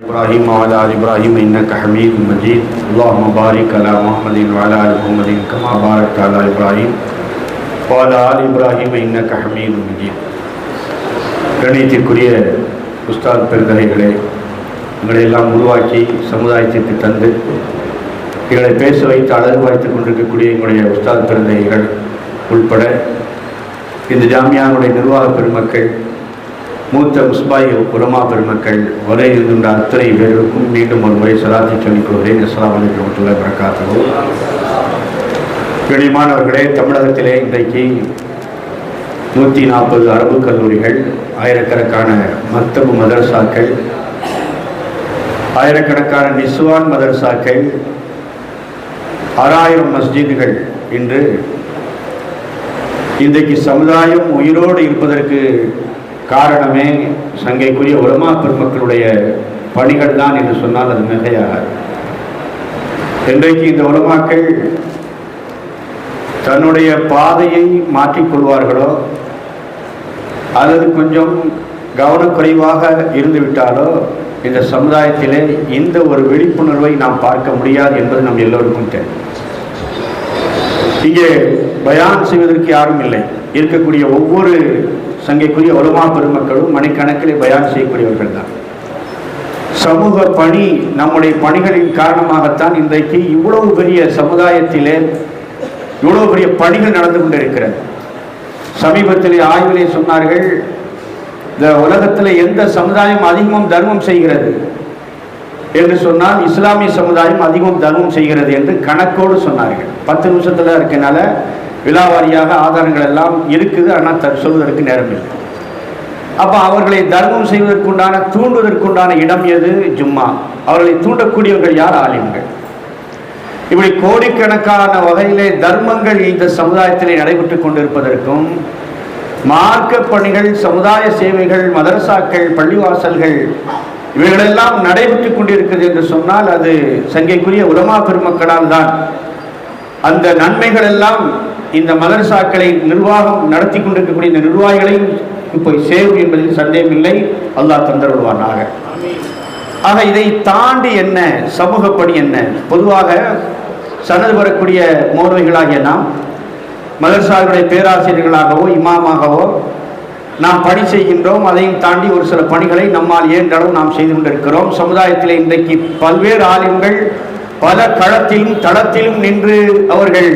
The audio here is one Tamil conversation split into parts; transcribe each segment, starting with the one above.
إبراهيم وعلى آل إبراهيم إنك حميد مجيد اللهم بارك على محمد وعلى آل محمد كما باركت على إبراهيم وعلى آل إبراهيم إنك حميد مجيد கணியத்திற்குரிய உஸ்தாத் பெருந்தகைகளே எங்களை எல்லாம் உருவாக்கி சமுதாயத்திற்கு தந்து எங்களை பேச வைத்து அழகு பார்த்துக் கொண்டிருக்கக்கூடிய எங்களுடைய உஸ்தாத் பெருந்தகைகள் உட்பட இந்த ஜாமியாவுடைய நிர்வாக பெருமக்கள் மூத்த முஸ்பாய் உலமா பெருமக்கள் வரை இருக்கின்ற அத்தனை பேருக்கும் மீண்டும் ஒரு முறை சலாத்தி சொல்லிக் கொள்கிறேன் இஸ்லாம் அலிகமத்துள்ள வரமத்துல்லாஹி வரகாத்துஹு தமிழகத்திலே இன்றைக்கு நூற்றி நாற்பது அரபு கல்லூரிகள் ஆயிரக்கணக்கான மத்தபு மதரசாக்கள் ஆயிரக்கணக்கான நிஸ்வான் மதரசாக்கள் ஆறாயிரம் மஸ்ஜிதுகள் இன்று இன்றைக்கு சமுதாயம் உயிரோடு இருப்பதற்கு காரணமே சங்கைக்குரிய உலமா பெருமக்களுடைய பணிகள் தான் என்று சொன்னால் அது மிகையாகாது. இன்றைக்கு இந்த உலமாக்கள் தன்னுடைய பாதையை மாற்றிக்கொள்வார்களோ அல்லது கொஞ்சம் கவனக்குறைவாக இருந்துவிட்டாலோ இந்த சமுதாயத்திலே இந்த ஒரு விழிப்புணர்வை நாம் பார்க்க முடியாது என்பது நம் எல்லோருக்கும் தெரியும். இங்கே பயான் செய்வதற்கு யாரும் இல்லை. இருக்கக்கூடிய ஒவ்வொரு சங்கைக்குரிய ஒருமா பெருமக்களும் மணிக்கணக்கில் பயான் செய்யக்கூடியவர்கள் தான் சமூக பணி நம்முடைய பணிகளின் காரணமாகத்தான் இன்றைக்கு இவ்வளவு பெரிய சமுதாயத்திலே இவ்வளவு பெரிய பணிகள் நடந்து கொண்டிருக்கிறது. சமீபத்திலே ஆய்விலே சொன்னார்கள் இந்த உலகத்தில் எந்த சமுதாயம் அதிகமும் தர்மம் செய்கிறது என்று சொன்னால் இஸ்லாமிய சமுதாயம் அதிகமும் தர்மம் செய்கிறது என்று கணக்கோடு சொன்னார்கள். பத்து நிமிஷத்தில் இருக்கனால விழாவாரியாக ஆதாரங்கள் எல்லாம் இருக்குது ஆனால் த சொல்வதற்கு நேரம் இல்லை. அப்போ அவர்களை தர்மம் செய்வதற்குண்டான தூண்டுவதற்குண்டான இடம் எது? ஜும்மா. அவர்களை தூண்டக்கூடியவர்கள் யார்? ஆலிம்கள். இப்படி கோடிக்கணக்கான வகையிலே தர்மங்கள் இந்த சமுதாயத்திலே நடைபெற்று கொண்டிருப்பதற்கும் மார்க்க பணிகள் சமுதாய சேவைகள் மதரசாக்கள் பள்ளிவாசல்கள் இவைகளெல்லாம் நடைபெற்றுக் கொண்டிருக்கிறது என்று சொன்னால் அது சங்கைக்குரிய உலமா பெருமக்களால் தான். அந்த நன்மைகள் எல்லாம் இந்த மதரசாக்களை நிர்வாகம் நடத்தி கொண்டிருக்கக்கூடிய இந்த நிர்வாகிகளையும் இப்போ சேரும் என்பதில் சந்தேகம் இல்லை அல்லாஹ் தந்தருள்வானாக. ஆக இதை தாண்டி என்ன சமூக பணி என்ன? பொதுவாக சனது வரக்கூடிய மோர்வைகளாகிய நாம் மதரசாவுடைய பேராசிரியர்களாகவோ இமாமாகவோ நாம் பணி செய்கின்றோம். அதையும் தாண்டி ஒரு சில பணிகளை நம்மால் இயன்றளவு நாம் செய்து கொண்டிருக்கிறோம். சமுதாயத்தில் இன்றைக்கு பல்வேறு ஆளுங்கள் பல களத்திலும் தளத்திலும் நின்று அவர்கள்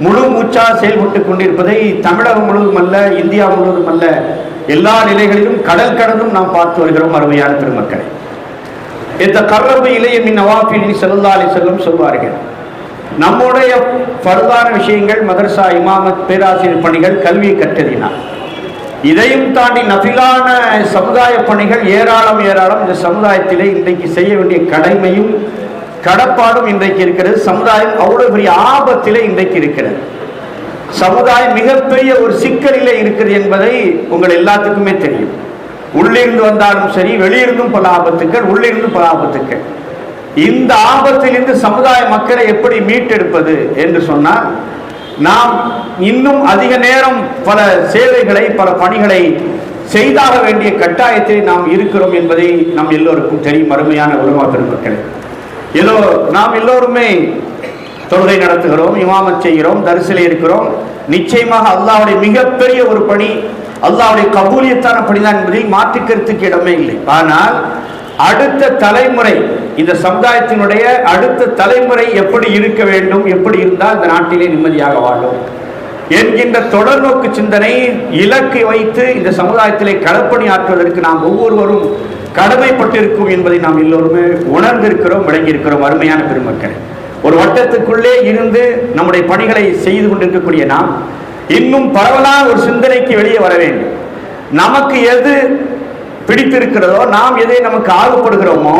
முழு மூச்சா செயல்பட்டு கொண்டிருப்பதை தமிழகம் முழுவதும் அல்ல இந்தியா முழுவதும் அல்ல எல்லா நிலைகளிலும் கடல் கடந்தும் நாம் பார்த்து வருகிறோம் அருமையான பெருமக்களை. இந்த கர்ரபு இளைய மின் நவாஃபிலின் செல்லா அலி சொல்வார்கள் நம்முடைய பருதான விஷயங்கள் மதர்சா இமாமத் பேராசிரியர் பணிகள் கல்வியை கற்றறினார் இதையும் தாண்டி நபிலான சமுதாய பணிகள் ஏராளம் ஏராளம். இந்த சமுதாயத்திலே இன்றைக்கு செய்ய வேண்டிய கடமையும் கடப்பாடும் இன்றைக்கு இருக்கிறது. சமுதாயம் அவ்வளவு பெரிய ஆபத்திலே இன்றைக்கு இருக்கிறது. சமுதாயம் மிகப்பெரிய ஒரு சிக்கலிலே இருக்கிறது என்பதை உங்கள் எல்லாத்துக்குமே தெரியும். உள்ளிருந்து வந்தாலும் சரி வெளியிருந்தும் பல ஆபத்துக்கள் உள்ளிருந்தும் பல ஆபத்துக்கள். இந்த ஆபத்திலிருந்து சமுதாய மக்களை எப்படி மீட்டெடுப்பது என்று சொன்னால் நாம் இன்னும் அதிக நேரம் பல சேவைகளை பல பணிகளை செய்தாக வேண்டிய கட்டாயத்தில் நாம் இருக்கிறோம் என்பதை நம் எல்லோருக்கும் தெரியும். அருமையான உருவாக்கிற பெருமக்களை ஏதோ நாம் எல்லோருமே தொழுகை நடத்துகிறோம் இமாமத் செய்கிறோம் தரிசில இருக்கிறோம் நிச்சயமாக அல்லாவுடைய மிகப்பெரிய ஒரு பணி அல்லாவுடைய கபூலியத்தான பணிதான் என்பதை மாற்றுக்கருத்துக்கு இடமே இல்லை. ஆனால் அடுத்த தலைமுறை இந்த சமுதாயத்தினுடைய அடுத்த தலைமுறை எப்படி இருக்க வேண்டும் எப்படி இருந்தால் இந்த நாட்டிலே நிம்மதியாக வாழும். என்கின்ற தொடர்நோக்கு சிந்தனை இலக்கை வைத்து இந்த சமுதாயத்திலே களப்பணி ஆற்றுவதற்கு நாம் ஒவ்வொருவரும் கடமைப்பட்டிருக்கும் என்பதை நாம் எல்லோருமே உணர்ந்திருக்கிறோம் விளங்கியிருக்கிறோம் அருமையான பெருமக்கள். ஒரு வட்டத்துக்குள்ளே இருந்து நம்முடைய பணிகளை செய்து கொண்டிருக்கக்கூடிய நாம் இன்னும் பரவலான ஒரு சிந்தனைக்கு வெளியே வர வேண்டும். நமக்கு எது பிடித்திருக்கிறதோ நாம் எதை நமக்கு ஆர்வப்படுகிறோமோ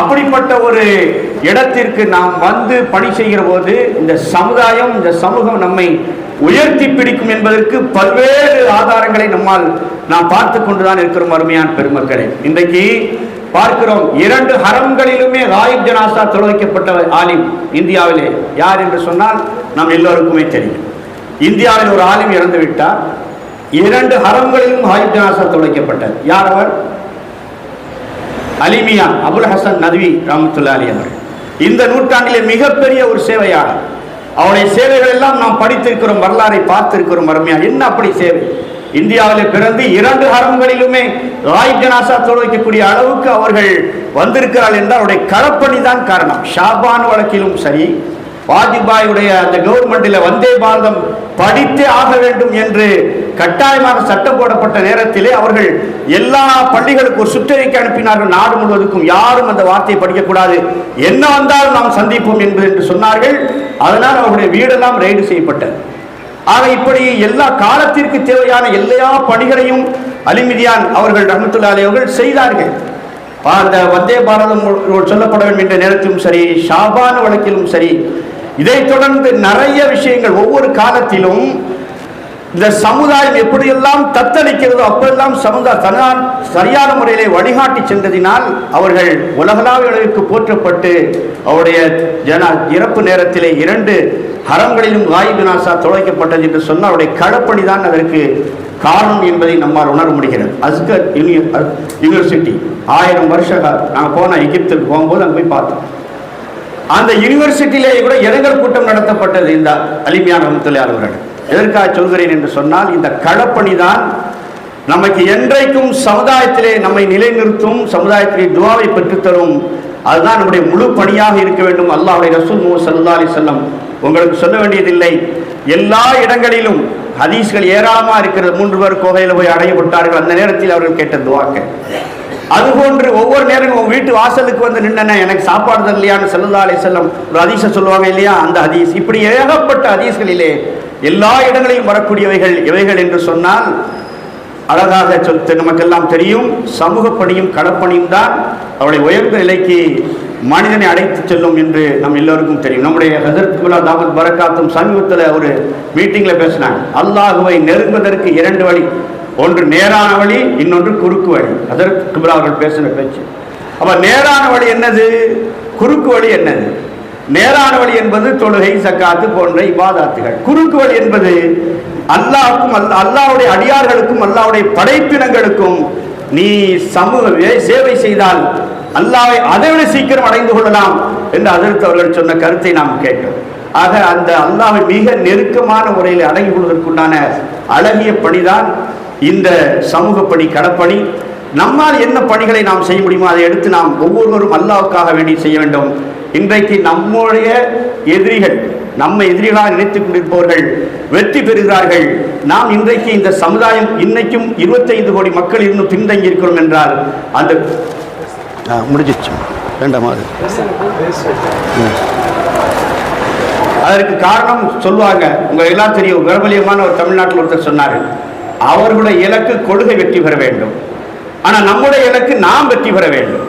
அப்படிப்பட்ட ஒரு இடத்திற்கு நாம் வந்து பணி செய்கிற போது இந்த சமுதாயம் இந்த சமூகம் நம்மை உயர்த்தி பிடிக்கும் என்பதற்கு பல்வேறு ஆதாரங்களை நம்மால் நாம் பார்த்து கொண்டுதான் இருக்கிறோம் அருமையான பெருமக்களை. இன்றைக்கு பார்க்கிறோம் இரண்டு ஹரம்களிலுமே ராயிப் ஜனாசா தொலைக்கப்பட்ட ஆலிம் இந்தியாவிலே யார் என்று சொன்னால் நம் எல்லோருக்குமே தெரியும். இந்தியாவில் ஒரு ஆலிம் இறந்து விட்டார். இரண்டு ஹரம்களிலும் ஹாயிப் ஜனாசா தொலைக்கப்பட்டது யார் அவர்? அலிமியா அபுல் ஹசன் நத்வி ராமத்துல்லா அலி அவர் இந்த நூற்றாண்டிலே மிகப்பெரிய ஒரு சேவையாளர் அவருடைய சேவைகள் எல்லாம் நாம் படித்திருக்கிறோம் வரலாறை பார்த்திருக்கிறோம் அருமையா. என்ன அப்படி சேவை? இந்தியாவில் பிறந்து இரண்டு ஹரம்களிலுமே ராய் ஜனாசா தொலைக்கக்கூடிய அளவுக்கு அவர்கள் வந்திருக்கிறார்கள் என்றால் அவருடைய களப்பணி தான் காரணம். ஷாபான் வழக்கிலும் சரி வாஜ்பாயுடைய அந்த கவர்மெண்டில் வந்தே பாரதம் படித்தே ஆக வேண்டும் என்று கட்டாயமாக சட்டம் போடப்பட்ட நேரத்திலே அவர்கள் எல்லா பள்ளிகளுக்கும் ஒரு சுற்றறிக்கை அனுப்பினார்கள். நாடு முழுவதுக்கும் யாரும் அந்த வார்த்தையை படிக்கக்கூடாது. என்ன வந்தாலும் நாம் சந்திப்போம் என்பது என்று சொன்னார்கள். அதனால் அவருடைய வீடெல்லாம் ரெய்டு செய்யப்பட்டது. ஆக இப்படி எல்லா காலத்திற்கு தேவையான எல்லா பணிகளையும் அலிமிதியான் அவர்கள் ரஹமத்துல்லா அவர்கள் செய்தார்கள். அந்த வந்தே பாரதம் சொல்லப்பட வேண்டும் என்ற நேரத்திலும் சரி ஷாபான வழக்கிலும் சரி இதைத் தொடர்ந்து நிறைய விஷயங்கள் ஒவ்வொரு காலத்திலும் இந்த சமுதாயம் எப்படியெல்லாம் தத்தளிக்கிறதோ அப்பெல்லாம் சமுதாயம் சரியான முறையிலே வழிகாட்டி சென்றதினால் அவர்கள் உலகளாவிய அளவிற்கு போற்றப்பட்டு அவருடைய ஜன இறப்பு நேரத்திலே இரண்டு ஹரங்களிலும் வாயு நாசா தொலைக்கப்பட்டது என்று சொன்னால் அவருடைய களப்பணி தான் அதற்கு காரணம் என்பதை நம்மால் உணர முடிகிறது. அஸ்கர் யூனிவர்சிட்டி. ஆயிரம் வருஷ நாங்கள் போன எகிப்துக்கு போகும்போது அங்கே போய் பார்த்தோம் அந்த யூனிவர்சிட்டியிலேயே கூட இளைஞர் கூட்டம் நடத்தப்பட்டது? இந்த அலிமியான ரஹமத்துல்லாஹி அவர்கள். எதற்காக சொல்கிறேன் என்று சொன்னால் இந்த களப்பணி தான் நமக்கு என்றைக்கும் சமுதாயத்திலே நம்மை நிலைநிறுத்தும் சமுதாயத்திலே துவாவை பெற்றுத்தரும் அதுதான் நம்முடைய முழு பணியாக இருக்க வேண்டும். அல்லாஹுடைய ரசூல் மு சல்லா அலி செல்லம் உங்களுக்கு சொல்ல வேண்டியதில்லை. எல்லா இடங்களிலும் ஹதீஸ்கள் ஏராளமாக இருக்கிறது. மூன்று பேர் கோகையில் போய் அடையப்பட்டார்கள் அந்த நேரத்தில் அவர்கள் கேட்ட துவாக்கள். அதுபோன்று ஒவ்வொரு நேரமும் உங்க வீட்டு வாசலுக்கு வந்து நின்னன எனக்கு சாப்பாடு தரலையான்னு செல்லல்லா அலி செல்லம் ஒரு ஹதீஸை சொல்லுவாங்க இல்லையா? அந்த ஹதீஸ். இப்படி ஏகப்பட்ட ஹதீஸ்களிலே எல்லா இடங்களிலும் வரக்கூடியவைகள் இவைகள் என்று சொன்னால் அழகாக சொல் நமக்கெல்லாம் தெரியும். சமூகப்பணியும் களப்பணியும் தான் அவளை உயர்ந்த நிலைக்கு மனிதனை அழைத்து செல்லும் என்று நம் எல்லோருக்கும் தெரியும். நம்முடைய ஹசரத் குலா தாமத் பரக்காத்தும் சமீபத்தில் ஒரு மீட்டிங்கில் பேசினாங்க. அல்லாஹுவை நெருங்குவதற்கு இரண்டு வழி. ஒன்று நேரான வழி இன்னொன்று குறுக்கு வழி. ஹசரத் குப்ரா அவர்கள் பேசின பேச்சு. அப்போ நேரான வழி என்னது? குறுக்கு வழி என்னது? நேரான வழி என்பது தொழுகை சக்காத்து போன்ற இபாதாத்துகள். குறுக்கு வழி என்பது அல்லாவுக்கும் அல்ல அல்லாஹ்வுடைய அடியார்களுக்கும் அல்லாவுடைய படைப்பினங்களுக்கும் நீ சமூக சேவை செய்தால் அல்லாவை அதை சீக்கிரம் அடைந்து கொள்ளலாம் என்று அதற்கு அவர்கள் சொன்ன கருத்தை நாம் கேட்டோம். ஆக அந்த அல்லாவை மிக நெருக்கமான முறையில் அடங்கி கொள்வதற்குண்டான அழகிய பணிதான் இந்த சமூக பணி கடப்பணி நம்மால் என்ன பணிகளை நாம் செய்ய முடியுமோ அதை எடுத்து நாம் ஒவ்வொருவரும் அல்லாவுக்காக வேண்டி செய்ய வேண்டும். இன்றைக்கு நம்முடைய எதிரிகள் நம்ம எதிரிகளாக நினைத்துக் கொண்டிருப்பவர்கள் வெற்றி பெறுகிறார்கள். நாம் இன்றைக்கு இந்த சமுதாயம் இன்னைக்கும் 25 கோடி மக்கள் இன்னும் பின்தங்கி இருக்கிறோம் என்றால் அந்த முடிஞ்சிச்சு. வேண்டாமா. அதற்கு காரணம் சொல்லுவாங்க. உங்க எல்லாம் தெரியும். பிரபலியமான ஒரு தமிழ்நாட்டில் ஒருத்தர் சொன்னாரு. அவர்களுடைய இலக்கு கொள்கை வெற்றி பெற வேண்டும். ஆனா நம்முடைய இலக்கு நாம் வெற்றி பெற வேண்டும்.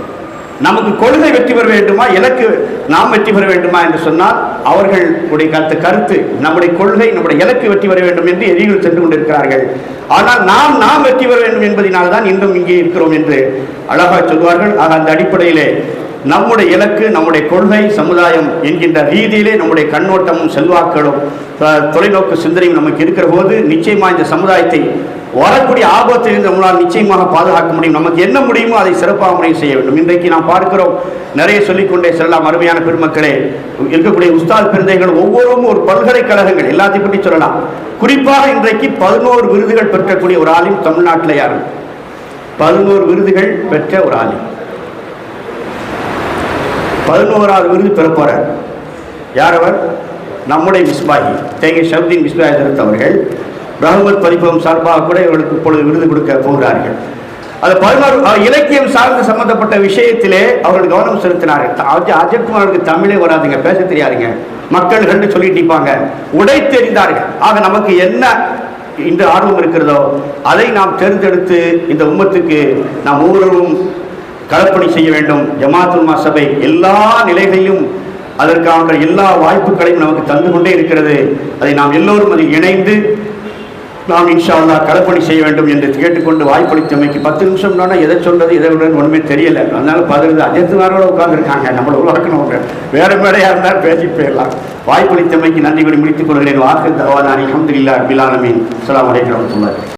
நமக்கு கொள்கை வெற்றி பெற வேண்டுமா? இலக்கு நாம் வெற்றி பெற வேண்டுமா என்று சொன்னால் அவர்களுடைய கருத்து கருத்து நம்முடைய கொள்கை நம்முடைய இலக்கு வெற்றி பெற வேண்டும் என்று எதிரிகள் சென்று கொண்டிருக்கிறார்கள். ஆனால் நாம் நாம் வெற்றி பெற வேண்டும் என்பதனால் தான் இன்றும் இங்கே இருக்கிறோம் என்று அழகாக சொல்வார்கள் ஆக அந்த அடிப்படையிலே நம்முடைய இலக்கு நம்முடைய கொள்கை சமுதாயம் என்கின்ற ரீதியிலே நம்முடைய கண்ணோட்டமும் செல்வாக்களும் தொலைநோக்கு சிந்தனையும் நமக்கு இருக்கிற போது நிச்சயமா இந்த சமுதாயத்தை வரக்கூடிய ஆபத்திலிருந்து நம்மளால் நிச்சயமாக பாதுகாக்க முடியும். நமக்கு என்ன முடியுமோ அதை சிறப்பாக முறையில் செய்ய வேண்டும். இன்றைக்கு நாம் பார்க்கிறோம் நிறைய சொல்லிக்கொண்டே செல்லலாம். அருமையான பெருமக்களே இருக்கக்கூடிய உஸ்தாத் பிறந்தைகள் ஒவ்வொருவரும் ஒரு பல்கலைக்கழகங்கள் எல்லாத்தையும் பற்றி சொல்லலாம். குறிப்பாக இன்றைக்கு பதினோரு விருதுகள் பெற்றக்கூடிய ஒரு ஆளும் தமிழ்நாட்டில் யாரும் பதினோரு விருதுகள் பெற்ற ஒரு ஆளும் பதினோராவது விருது பெற போறார் யார் அவர்? நம்முடைய மிஸ்பாகி தேங்கை ஷப்தீன் மிஸ்பாகி அவர்கள் ரஹமத் பதிப்பகம் சார்பாக கூட இவர்களுக்கு இப்பொழுது விருது கொடுக்க போகிறார்கள். அது பதினாறு இலக்கியம் சார்ந்து சம்பந்தப்பட்ட விஷயத்திலே அவர்கள் கவனம் செலுத்தினார்கள். த- அஜ- தமிழே வராதுங்க பேச தெரியாதுங்க. மக்கள் கண்டு சொல்லிட்டு இருப்பாங்க உடை தெரிந்தார்கள். ஆக நமக்கு என்ன இந்த ஆர்வம் இருக்கிறதோ அதை நாம் தேர்ந்தெடுத்து இந்த உம்மத்துக்கு நாம் ஒவ்வொருவரும் களப்பணி செய்ய வேண்டும். ஜமாத்துல் சபை எல்லா நிலைகளிலும் அதற்கான எல்லா வாய்ப்புகளையும் நமக்கு தந்து கொண்டே இருக்கிறது. அதை நாம் எல்லோரும் அதில் இணைந்து நாம் இன்ஷா அல்லா களப்பணி செய்ய வேண்டும் என்று கேட்டுக்கொண்டு வாய்ப்பளித்தமைக்கு பத்து நிமிஷம் தானே எதை சொல்றது எதை விடுறது ஒன்றுமே தெரியல. அதனால பதினஞ்சு அஜத்துமாரோட உட்கார்ந்துருக்காங்க. நம்மளை உருவாக்கணும் வேற மேடையாக இருந்தால் பேசி போயிடலாம். வாய்ப்பளித்தமைக்கு நன்றி கூறி முடித்துக் கொள்கிறேன். வாக்கு தவானானி அஹமதுல்லா அபிலாலமீன் அஸ்ஸலாமு அலைக்கும் வரஹ்மத்துல்லாஹி.